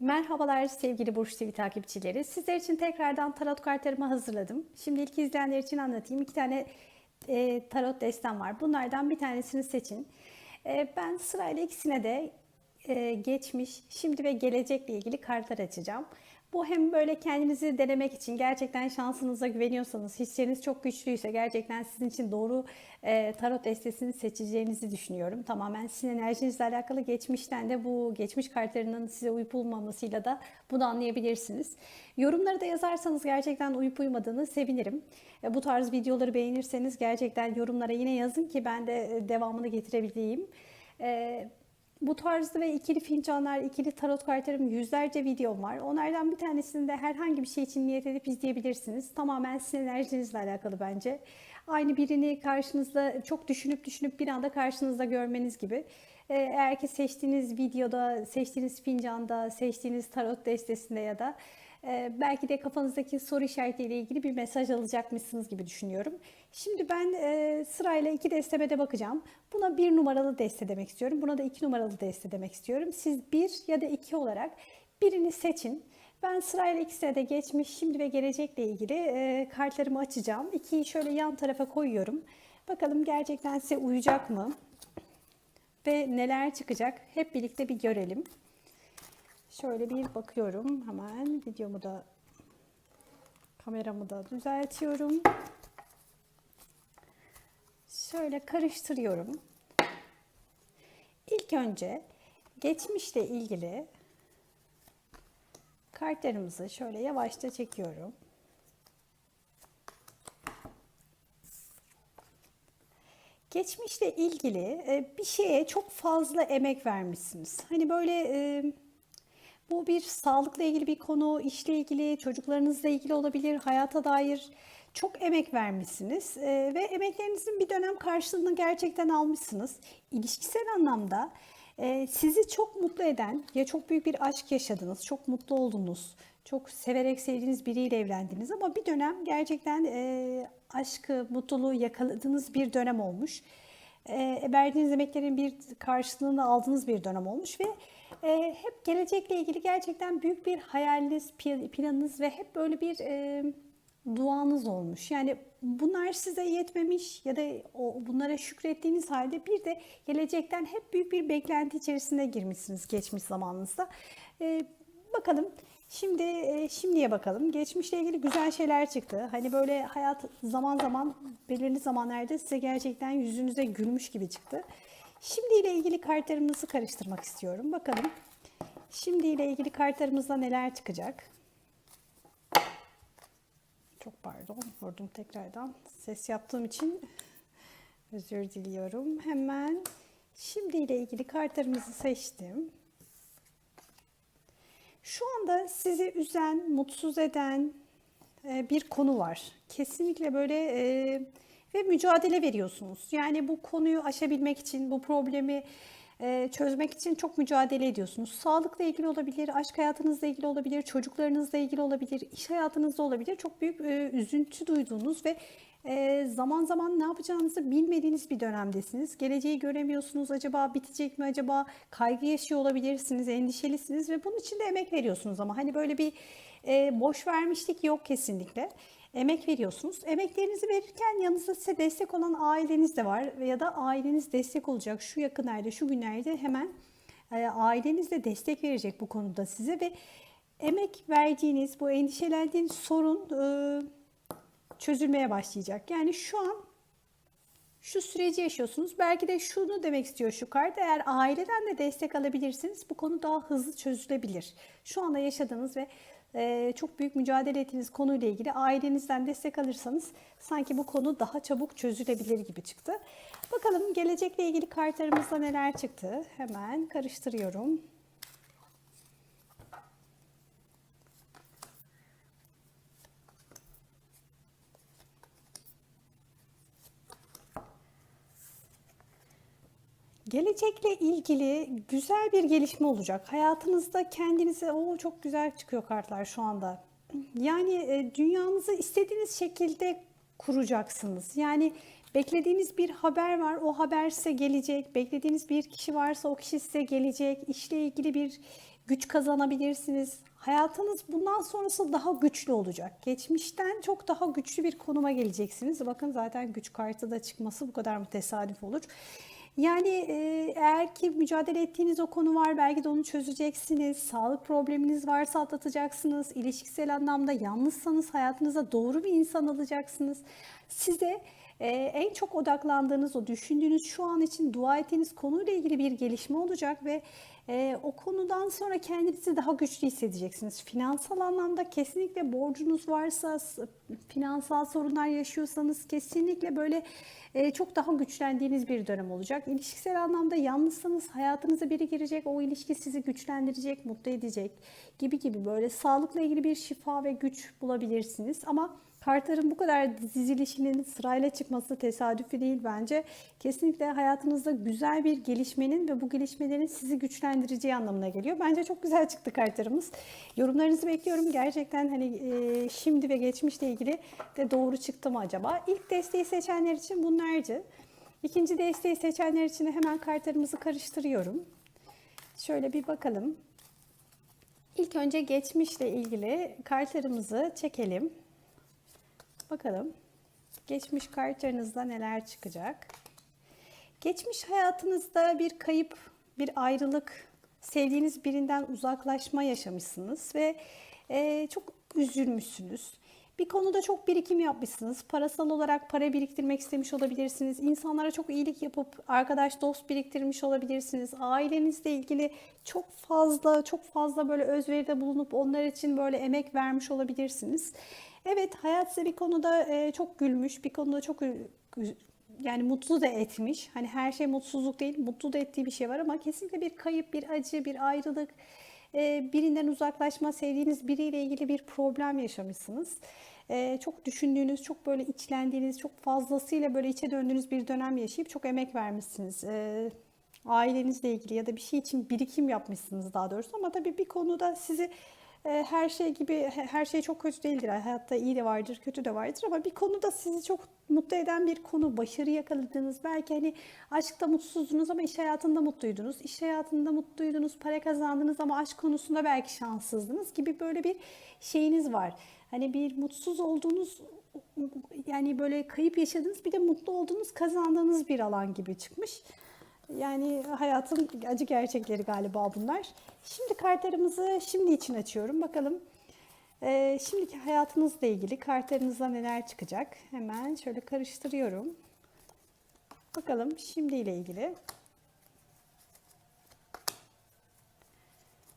Merhabalar sevgili Burç TV takipçileri. Sizler için tekrardan tarot kartlarımı hazırladım. Şimdi ilk izleyenler için anlatayım. İki tane e, tarot destem var. Bunlardan bir tanesini seçin. E, ben sırayla ikisine de e, geçmiş, şimdi ve gelecekle ilgili kartlar açacağım. Bu hem böyle kendinizi denemek için gerçekten şansınıza güveniyorsanız, hisleriniz çok güçlüyse gerçekten sizin için doğru e, tarot destesini seçeceğinizi düşünüyorum. Tamamen sizin enerjinizle alakalı geçmişten de bu geçmiş kartlarının size uyup uymamasıyla da bunu anlayabilirsiniz. Yorumları da yazarsanız gerçekten uyup uymadığını sevinirim. E, bu tarz videoları beğenirseniz gerçekten yorumlara yine yazın ki ben de e, devamını getirebileyim. E, bu tarzda ve ikili fincanlar, ikili tarot kartlarım yüzlerce videom var. Onlardan bir tanesini de herhangi bir şey için niyet edip izleyebilirsiniz. Tamamen sizin enerjinizle alakalı bence. Aynı birini karşınızda çok düşünüp düşünüp bir anda karşınızda görmeniz gibi. Ee, Eğer ki seçtiğiniz videoda, seçtiğiniz fincanda, seçtiğiniz tarot destesinde ya da belki de kafanızdaki soru işaretiyle ilgili bir mesaj alacakmışsınız gibi düşünüyorum. Şimdi ben e, sırayla iki desteme de bakacağım. Buna bir numaralı deste demek istiyorum. Buna da iki numaralı deste demek istiyorum. Siz bir ya da iki olarak birini seçin. Ben sırayla ikisine de geçmiş, şimdi ve gelecekle ilgili e, kartlarımı açacağım. İkiyi şöyle yan tarafa koyuyorum. Bakalım gerçekten size uyacak mı? Ve neler çıkacak? Hep birlikte bir görelim. Şöyle bir bakıyorum hemen videomu da kameramı da düzeltiyorum. Şöyle karıştırıyorum. İlk önce geçmişle ilgili kartlarımızı şöyle yavaşça çekiyorum. Geçmişle ilgili e, bir şeye çok fazla emek vermişsiniz. Hani böyle e, bu bir sağlıkla ilgili bir konu, işle ilgili, çocuklarınızla ilgili olabilir, hayata dair çok emek vermişsiniz e, ve emeklerinizin bir dönem karşılığını gerçekten almışsınız. İlişkisel anlamda e, sizi çok mutlu eden ya çok büyük bir aşk yaşadınız, çok mutlu oldunuz, çok severek sevdiğiniz biriyle evlendiniz ama bir dönem gerçekten e, aşkı, mutluluğu yakaladığınız bir dönem olmuş. E, verdiğiniz emeklerin bir karşılığını aldığınız bir dönem olmuş ve e, hep gelecekle ilgili gerçekten büyük bir hayaliniz, planınız ve hep böyle bir e, duanız olmuş. Yani bunlar size yetmemiş ya da o, bunlara şükrettiğiniz halde bir de gelecekten hep büyük bir beklenti içerisine girmişsiniz geçmiş zamanınızda. E, bakalım Şimdi e, şimdiye bakalım. Geçmişle ilgili güzel şeyler çıktı. Hani böyle hayat zaman zaman belirli zamanlarda size gerçekten yüzünüze gülmüş gibi çıktı. Şimdi ile ilgili kartlarımızı karıştırmak istiyorum. Bakalım. Şimdi ile ilgili kartlarımızda neler çıkacak? Çok pardon. Vurdum tekrardan. Ses yaptığım için özür diliyorum. Hemen şimdi ile ilgili kartlarımızı seçtim. Şu anda sizi üzen, mutsuz eden e, bir konu var. Kesinlikle böyle e, ve mücadele veriyorsunuz. Yani bu konuyu aşabilmek için, bu problemi e, çözmek için çok mücadele ediyorsunuz. Sağlıkla ilgili olabilir, aşk hayatınızla ilgili olabilir, çocuklarınızla ilgili olabilir, iş hayatınızda olabilir. Çok büyük üzüntü duyduğunuz ve zaman zaman ne yapacağınızı bilmediğiniz bir dönemdesiniz. Geleceği göremiyorsunuz. Acaba bitecek mi? Acaba kaygı yaşıyor olabilirsiniz, endişelisiniz ve bunun için de emek veriyorsunuz ama hani böyle bir boş vermişlik yok kesinlikle emek veriyorsunuz. Emeklerinizi verirken yanınızda size destek olan aileniz de var ya da aileniz destek olacak. Şu yakınlarda, şu günlerde hemen aileniz de destek verecek bu konuda size ve emek verdiğiniz, bu endişelendiğiniz sorun çözülmeye başlayacak. Yani şu an şu süreci yaşıyorsunuz. Belki de şunu demek istiyor şu kart. Eğer aileden de destek alabilirsiniz bu konu daha hızlı çözülebilir. Şu anda yaşadığınız ve e, çok büyük mücadele ettiğiniz konuyla ilgili ailenizden destek alırsanız sanki bu konu daha çabuk çözülebilir gibi çıktı. Bakalım gelecekle ilgili kartlarımızda neler çıktı. Hemen karıştırıyorum. Gelecekle ilgili güzel bir gelişme olacak. Hayatınızda kendinize o çok güzel çıkıyor kartlar şu anda. Yani e, dünyanızı istediğiniz şekilde kuracaksınız. Yani beklediğiniz bir haber var. O haber size gelecek. Beklediğiniz bir kişi varsa o kişi size gelecek. İşle ilgili bir güç kazanabilirsiniz. Hayatınız bundan sonrası daha güçlü olacak. Geçmişten çok daha güçlü bir konuma geleceksiniz. Bakın zaten güç kartı da çıkması bu kadar mı tesadüf olur? Yani eğer ki mücadele ettiğiniz o konu var belki de onu çözeceksiniz. Sağlık probleminiz varsa atlatacaksınız. İlişkisel anlamda yalnızsanız hayatınıza doğru bir insan alacaksınız. Size e, en çok odaklandığınız, o düşündüğünüz şu an için dua ettiğiniz konuyla ilgili bir gelişme olacak ve e, o konudan sonra kendinizi daha güçlü hissedeceksiniz. Finansal anlamda kesinlikle borcunuz varsa, finansal sorunlar yaşıyorsanız kesinlikle böyle e, çok daha güçlendiğiniz bir dönem olacak. İlişkisel anlamda yalnızsanız hayatınıza biri girecek, o ilişki sizi güçlendirecek, mutlu edecek gibi gibi böyle sağlıkla ilgili bir şifa ve güç bulabilirsiniz. Ama Kartların bu kadar dizilişinin sırayla çıkması tesadüfi değil bence. Kesinlikle hayatınızda güzel bir gelişmenin ve bu gelişmelerin sizi güçlendireceği anlamına geliyor. Bence çok güzel çıktı kartlarımız. Yorumlarınızı bekliyorum. Gerçekten hani e, şimdi ve geçmişle ilgili de doğru çıktı mı acaba? İlk desteği seçenler için bunlarcı. İkinci desteği seçenler için de hemen kartlarımızı karıştırıyorum. Şöyle bir bakalım. İlk önce geçmişle ilgili kartlarımızı çekelim. Bakalım geçmiş kartlarınızda neler çıkacak? Geçmiş hayatınızda bir kayıp, bir ayrılık, sevdiğiniz birinden uzaklaşma yaşamışsınız ve e, çok üzülmüşsünüz. Bir konuda çok birikim yapmışsınız. Parasal olarak para biriktirmek istemiş olabilirsiniz. İnsanlara çok iyilik yapıp arkadaş, dost biriktirmiş olabilirsiniz. Ailenizle ilgili çok fazla, çok fazla böyle özveride bulunup onlar için böyle emek vermiş olabilirsiniz. Evet, hayat size bir konuda e, çok gülmüş, bir konuda çok yani mutlu da etmiş. Hani her şey mutsuzluk değil, mutlu da ettiği bir şey var ama kesinlikle bir kayıp, bir acı, bir ayrılık, e, birinden uzaklaşma, sevdiğiniz biriyle ilgili bir problem yaşamışsınız. E, çok düşündüğünüz, çok böyle içlendiğiniz, çok fazlasıyla böyle içe döndüğünüz bir dönem yaşayıp çok emek vermişsiniz. Ailenizle ilgili ya da bir şey için birikim yapmışsınız daha doğrusu ama tabii bir konuda sizi her şey gibi he- her şey çok kötü değildir. Hayatta iyi de vardır, kötü de vardır ama bir konuda sizi çok mutlu eden bir konu, başarı yakaladınız. Belki hani aşkta mutsuzdunuz ama iş hayatında mutluydunuz. İş hayatında mutluydunuz, para kazandınız ama aşk konusunda belki şanssızdınız gibi böyle bir şeyiniz var. Hani bir mutsuz olduğunuz yani böyle kayıp yaşadığınız bir de mutlu olduğunuz, kazandığınız bir alan gibi çıkmış. Yani hayatın acı gerçekleri galiba bunlar. Şimdi kartlarımızı şimdi için açıyorum. Bakalım e, şimdiki hayatınızla ilgili kartlarınızda neler çıkacak. Hemen şöyle karıştırıyorum. Bakalım şimdiyle ilgili.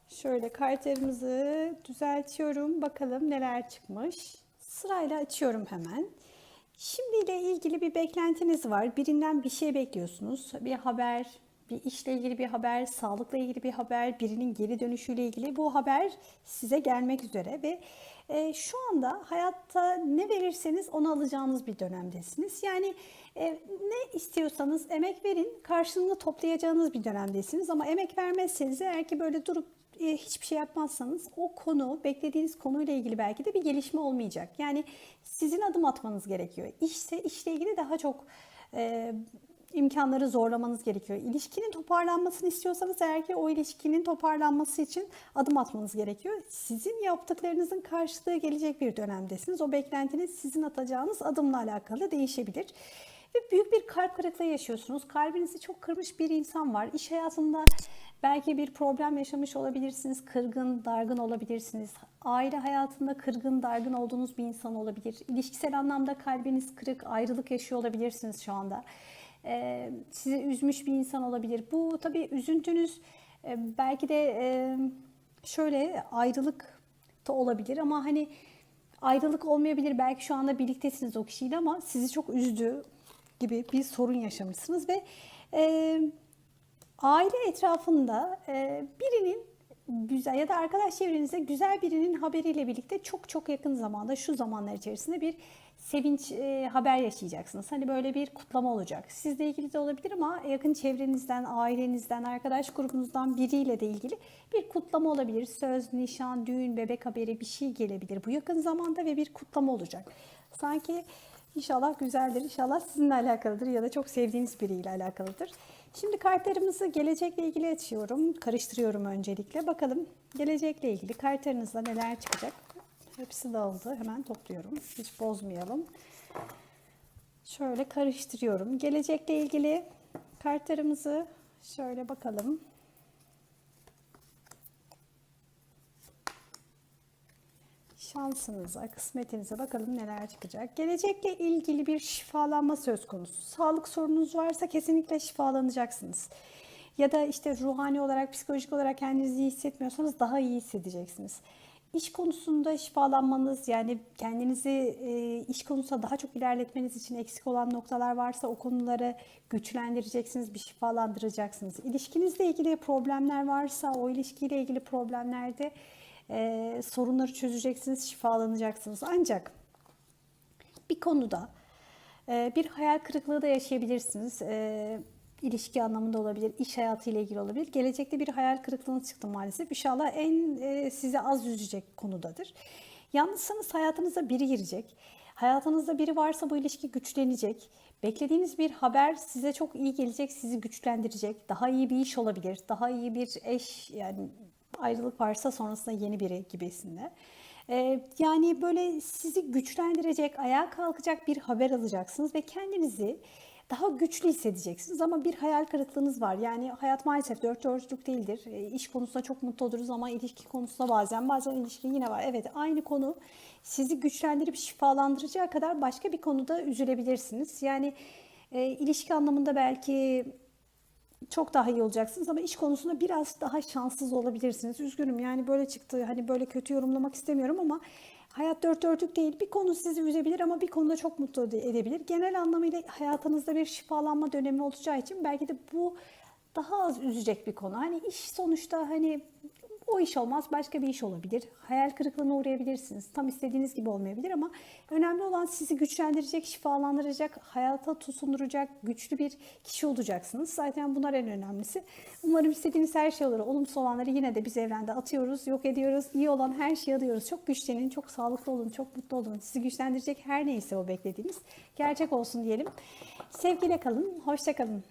Şöyle kartlarımızı düzeltiyorum. Bakalım neler çıkmış. Sırayla açıyorum hemen. Şimdiyle ilgili bir beklentiniz var. Birinden bir şey bekliyorsunuz. Bir haber, bir işle ilgili bir haber, sağlıkla ilgili bir haber, birinin geri dönüşüyle ilgili bu haber size gelmek üzere ve e, şu anda hayatta ne verirseniz onu alacağınız bir dönemdesiniz. Yani e, ne istiyorsanız emek verin, karşılığını toplayacağınız bir dönemdesiniz ama emek vermezseniz eğer ki böyle durup e, hiçbir şey yapmazsanız o konu, beklediğiniz konuyla ilgili belki de bir gelişme olmayacak. Yani sizin adım atmanız gerekiyor. İşse işle ilgili daha çok e, imkanları zorlamanız gerekiyor. İlişkinin toparlanmasını istiyorsanız eğer ki o ilişkinin toparlanması için adım atmanız gerekiyor. Sizin yaptıklarınızın karşılığı gelecek bir dönemdesiniz. O beklentiniz sizin atacağınız adımla alakalı değişebilir. Ve büyük bir kalp kırıklığı yaşıyorsunuz. Kalbinizi çok kırmış bir insan var. İş hayatında belki bir problem yaşamış olabilirsiniz. Kırgın, dargın olabilirsiniz. Aile hayatında kırgın, dargın olduğunuz bir insan olabilir. İlişkisel anlamda kalbiniz kırık, ayrılık yaşıyor olabilirsiniz şu anda. Ee, sizi üzmüş bir insan olabilir. Bu tabii üzüntünüz e, belki de e, şöyle ayrılık da olabilir ama hani ayrılık olmayabilir. Belki şu anda birliktesiniz o kişiyle ama sizi çok üzdü gibi bir sorun yaşamışsınız ve e, aile etrafında e, birinin güzel ya da arkadaş çevrenizde güzel birinin haberiyle birlikte çok çok yakın zamanda şu zamanlar içerisinde bir sevinç e, haber yaşayacaksınız. Hani böyle bir kutlama olacak. Sizle ilgili de olabilir ama yakın çevrenizden, ailenizden, arkadaş grubunuzdan biriyle de ilgili bir kutlama olabilir. Söz, nişan, düğün, bebek haberi bir şey gelebilir. Bu yakın zamanda ve bir kutlama olacak. Sanki İnşallah güzeldir. İnşallah sizinle alakalıdır ya da çok sevdiğiniz biriyle alakalıdır. Şimdi kartlarımızı gelecekle ilgili açıyorum. Karıştırıyorum öncelikle. Bakalım gelecekle ilgili kartlarınızda neler çıkacak. Hepsi dağıldı. Hemen topluyorum. Hiç bozmayalım. Şöyle karıştırıyorum. Gelecekle ilgili kartlarımızı şöyle bakalım. Şansınıza, kısmetinize bakalım neler çıkacak. Gelecekle ilgili bir şifalanma söz konusu. Sağlık sorununuz varsa kesinlikle şifalanacaksınız. Ya da işte ruhani olarak, psikolojik olarak kendinizi iyi hissetmiyorsanız daha iyi hissedeceksiniz. İş konusunda şifalanmanız yani kendinizi e, iş konusunda daha çok ilerletmeniz için eksik olan noktalar varsa o konuları güçlendireceksiniz, bir şifalandıracaksınız. İlişkinizle ilgili problemler varsa o ilişkiyle ilgili problemlerde e, sorunları çözeceksiniz, şifalanacaksınız. Ancak bir konuda e, bir hayal kırıklığı da yaşayabilirsiniz. E, ilişki anlamında olabilir, iş hayatı ile ilgili olabilir. Gelecekte bir hayal kırıklığınız çıktı maalesef. İnşallah en e, sizi az üzecek konudadır. Yalnızsanız hayatınıza biri girecek. Hayatınızda biri varsa bu ilişki güçlenecek. Beklediğiniz bir haber size çok iyi gelecek, sizi güçlendirecek. Daha iyi bir iş olabilir, daha iyi bir eş yani ayrılık varsa sonrasında yeni biri gibisinde. Ee, yani böyle sizi güçlendirecek, ayağa kalkacak bir haber alacaksınız ve kendinizi daha güçlü hissedeceksiniz ama bir hayal kırıklığınız var. Yani hayat maalesef dört dörtlük değildir. E, iş konusunda çok mutlu oluruz ama ilişki konusunda bazen bazen ilişki yine var. Evet aynı konu sizi güçlendirip şifalandıracağı kadar başka bir konuda üzülebilirsiniz. Yani e, ilişki anlamında belki çok daha iyi olacaksınız ama iş konusunda biraz daha şanssız olabilirsiniz. Üzgünüm yani böyle çıktı. Hani böyle kötü yorumlamak istemiyorum ama hayat dört dörtlük değil. Bir konu sizi üzebilir ama bir konuda çok mutlu edebilir. Genel anlamıyla hayatınızda bir şifalanma dönemi olacağı için belki de bu daha az üzecek bir konu. Hani iş sonuçta hani o iş olmaz başka bir iş olabilir. Hayal kırıklığına uğrayabilirsiniz. Tam istediğiniz gibi olmayabilir ama önemli olan sizi güçlendirecek, şifalandıracak, hayata tutunduracak güçlü bir kişi olacaksınız. Zaten bunlar en önemlisi. Umarım istediğiniz her şey olur. Olumsuz olanları yine de biz evrende atıyoruz, yok ediyoruz. İyi olan her şeyi alıyoruz. Çok güçlenin, çok sağlıklı olun, çok mutlu olun. Sizi güçlendirecek her neyse o beklediğiniz gerçek olsun diyelim. Sevgiyle kalın, hoşça kalın.